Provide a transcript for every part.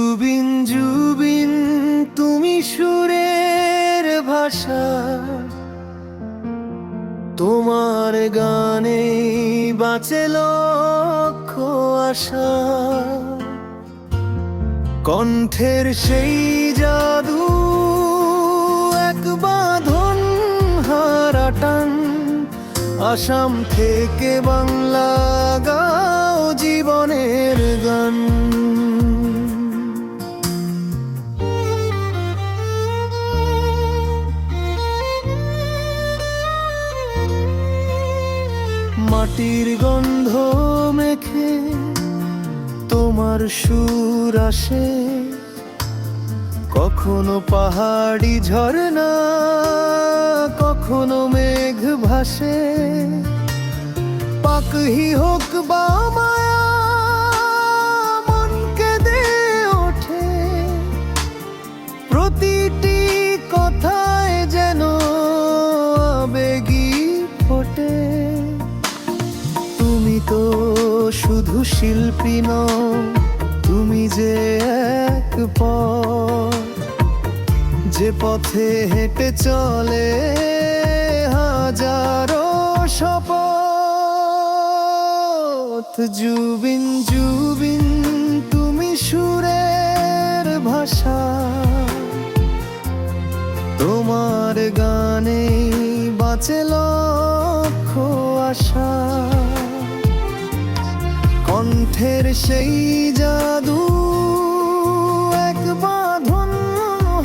জুবিন জুবিন, তুমি সুরের ভাষা। তোমার গানে বাঁচে লক্ষ আশা। কণ্ঠের সেই জাদু এক বাঁধন হারাটান আসাম থেকে বাংলা মাটির গন্ধ মেখে তোমার সুর আসে। কখনো পাহাড়ি ঝরনা কখনো মেঘ ভাসে। পাকহি হোক বা শিল্পী নও তুমি যে এক যে পথে হেঁটে চলে হাজারো শপথ। জুবিন জুবিন, তুমি সুরের ভাষা। তোমার গানে বাঁচে লক্ষ আশা। কণ্ঠের সেই জাদু এক বাঁধন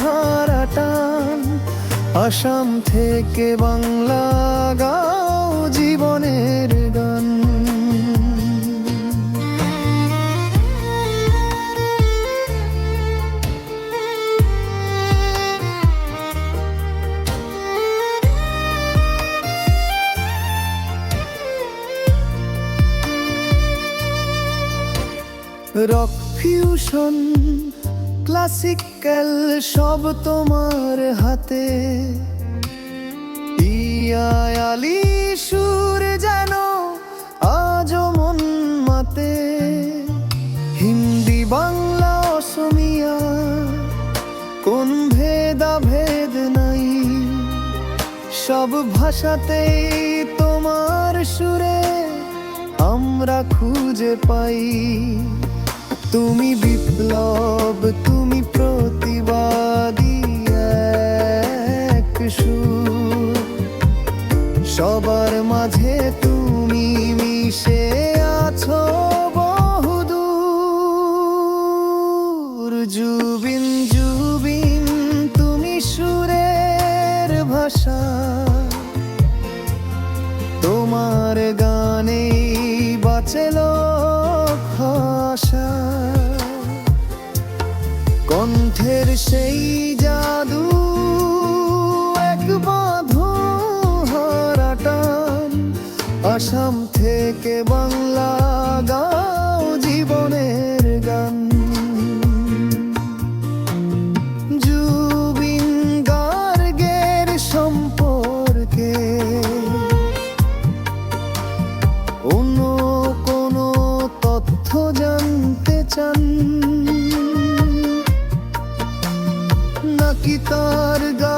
হারাটান আসাম থেকে বাংলা গাও জীবনের রক ফিউশন, ক্লাসিক্যাল সব তোমার হাতে। ইয়ালি সুর যেন আজও মন মাতে। হিন্দি, বাংলা, অসমিয়া, কোন ভেদা ভেদ নাই। সব ভাষাতেই তোমার সুরে আমরা খুঁজে পাই। তুমি বিপ্লব, তুমি প্রতিবাদী এক সুর। সবার মাঝে তুমি মিশে আছো বহুদূর। জুবিন জুবিন, তুমি সুরের ভাষা। আশা কণ্ঠের সেই জাদু এক বাঁধো হারাটান। আসাম থেকে বাংলা তার গা